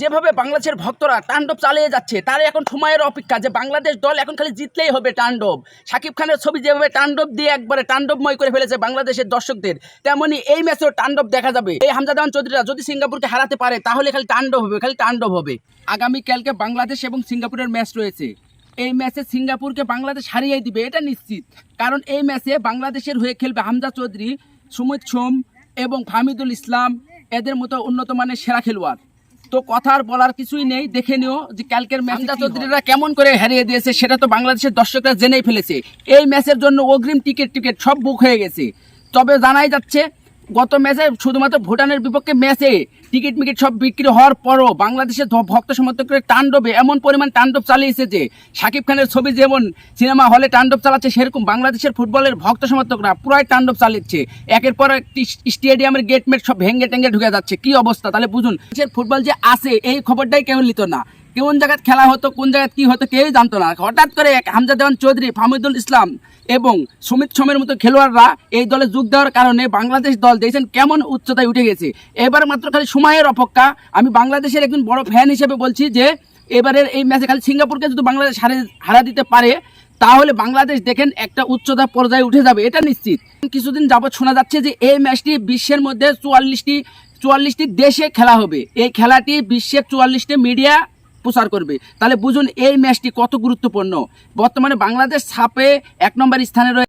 যেভাবে বাংলাদেশের ভক্তরা তাণ্ডব চালিয়ে যাচ্ছে তার এখন সময়ের অপেক্ষা যে বাংলাদেশ দল এখন খালি জিতলেই হবে তাণ্ডব। শাকিব খানের ছবি যেভাবে তাণ্ডব দিয়ে একবারে তাণ্ডবময় করে ফেলেছে বাংলাদেশের দর্শকদের, তেমনি এই ম্যাচেও তাণ্ডব দেখা যাবে। এই হামজাদান চৌধুরীরা যদি সিঙ্গাপুরকে হারাতে পারে, তাহলে খালি তাণ্ডব হবে, খালি তাণ্ডব হবে। আগামীকালকে বাংলাদেশ এবং সিঙ্গাপুরের ম্যাচ রয়েছে। এই ম্যাচে সিঙ্গাপুরকে বাংলাদেশ হারিয়ে দিবে, এটা নিশ্চিত। কারণ এই ম্যাচে বাংলাদেশের হয়ে খেলবে হামজা চৌধুরী, সুমিত সোম এবং ফাহমিদুল ইসলাম, এদের মতো উন্নত মানের সেরা খেলোয়াড়। তো কথার বলার কিছুই নেই দেখে নিও যে কালকের ম্যাচটা চৌধুরীরা কেমন করে হারিয়ে দিয়েছে সেটা তো বাংলাদেশের দর্শকরা জেনেই ফেলেছে। এই ম্যাচের জন্য অগ্রিম টিকিট টিকিট সব বুক হয়ে গেছে। তবে জানাই যাচ্ছে গত ম্যাচে শুধুমাত্র ভুটানের বিপক্ষে ম্যাচে টিকিট মিকিট সব বিক্রি হওয়ার পরও বাংলাদেশের ভক্ত সমর্থকের তাণ্ডবে এমন পরিমাণ তাণ্ডব চালিয়েছে যে শাকিব খানের ছবি যেমন সিনেমা হলে তাণ্ডব চালাচ্ছে, সেরকম বাংলাদেশের ফুটবলের ভক্ত সমর্থকরা পুরাই তাণ্ডব চালিয়েছে একের পর একটি স্টেডিয়ামের গেটমেট সব ভেঙ্গে টেঙ্গে ঢুকে যাচ্ছে। কি অবস্থা? তাহলে বুঝুন ফুটবল যে আছে, এই খবরটাই কেউ নিত না। কোন জায়গায় খেলা হতো, কোন জায়গায় কি হতো কেউই জানতো না। হঠাৎ করে এক হামজা দেওয়ান চৌধুরী, ফাহমিদুল ইসলাম এবং সুমিত সোমের মতো খেলোয়াড়রা এই দলে যোগ দেওয়ার কারণে বাংলাদেশ দল দেখছেন কেমন উচ্চতায় উঠে গেছে। এবার মাত্র খালি সময়ের অপেক্ষা, আমি বাংলাদেশের একজন বড় ফ্যান হিসেবে বলছি যে, এবারের এই ম্যাচে খালি সিঙ্গাপুরকে যদি বাংলাদেশ হারে, হারা দিতে পারে, তাহলে বাংলাদেশ দেখেন একটা উচ্চতা পর্যায়ে উঠে যাবে, এটা নিশ্চিত। কিছুদিন যাবৎ শোনা যাচ্ছে যে, এই ম্যাচটি বিশ্বের মধ্যে চুয়াল্লিশটি চুয়াল্লিশটি দেশে খেলা হবে। এই খেলাটি বিশ্বের চুয়াল্লিশটি মিডিয়া প্রচার করবে। তাহলে বুঝুন এই ম্যাচটি কত গুরুত্বপূর্ণ। বর্তমানে বাংলাদেশ ছাপে এক নম্বর স্থানে রয়েছে